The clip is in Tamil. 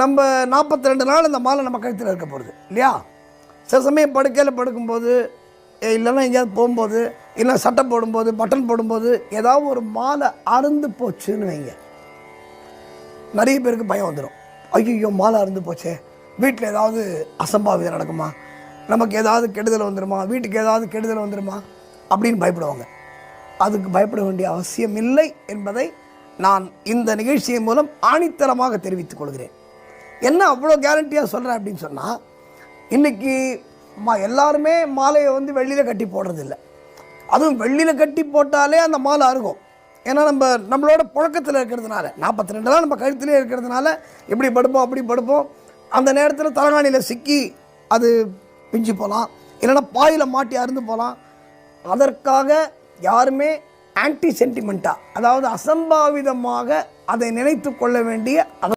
நம்ம நாற்பத்தி ரெண்டு நாள் இந்த மாலை நம்ம கழுத்தில் இருக்க போகிறது இல்லையா? சில சமயம் படுக்கையில் படுக்கும்போது இல்லைன்னா எங்கேயாவது போகும்போது இல்லை சட்டை போடும்போது பட்டன் போடும்போது ஏதாவது ஒரு மாலை அருந்து போச்சுன்னு வைங்க. நிறைய பேருக்கு பயம் வந்துடும் ஐயோ மாலை அருந்து போச்சே. வீட்டில் ஏதாவது அசம்பாவிதம் நடக்குமா? நமக்கு ஏதாவது கெடுதல் வந்துடுமா வீட்டுக்கு ஏதாவது கெடுதல் வந்துடுமா அப்படின்னு பயப்படுவாங்க. அதுக்கு பயப்பட வேண்டிய அவசியம் இல்லை என்பதை நான் இந்த நிகழ்ச்சியின் மூலம் ஆணித்தரமாக தெரிவித்துக் கொள்கிறேன். என்ன அவ்வளோ கேரண்டியாக சொல்கிறேன் அப்படின்னு சொன்னால் இன்றைக்கி மா எல்லாருமே மாலையை வந்து வெளியில் கட்டி போடுறதில்ல. அதுவும் வெள்ளியில் கட்டி போட்டாலே அந்த மாலை அருகும். ஏன்னா நம்ம நம்மளோட புழக்கத்தில் இருக்கிறதுனால நாற்பத்தி ரெண்டு தான் நம்ம கழுத்திலே இருக்கிறதுனால எப்படி படுப்போம் அப்படி படுப்போம். அந்த நேரத்தில் தலகாணியில் சிக்கி அது பிஞ்சு போகலாம் இல்லைன்னா பாயில் மாட்டி அருந்து போகலாம் அதற்காக யாருமே ஆன்டி சென்டிமெண்ட்டாக அதாவது அசம்பாவிதமாக அதை நினைத்து கொள்ள வேண்டிய அதை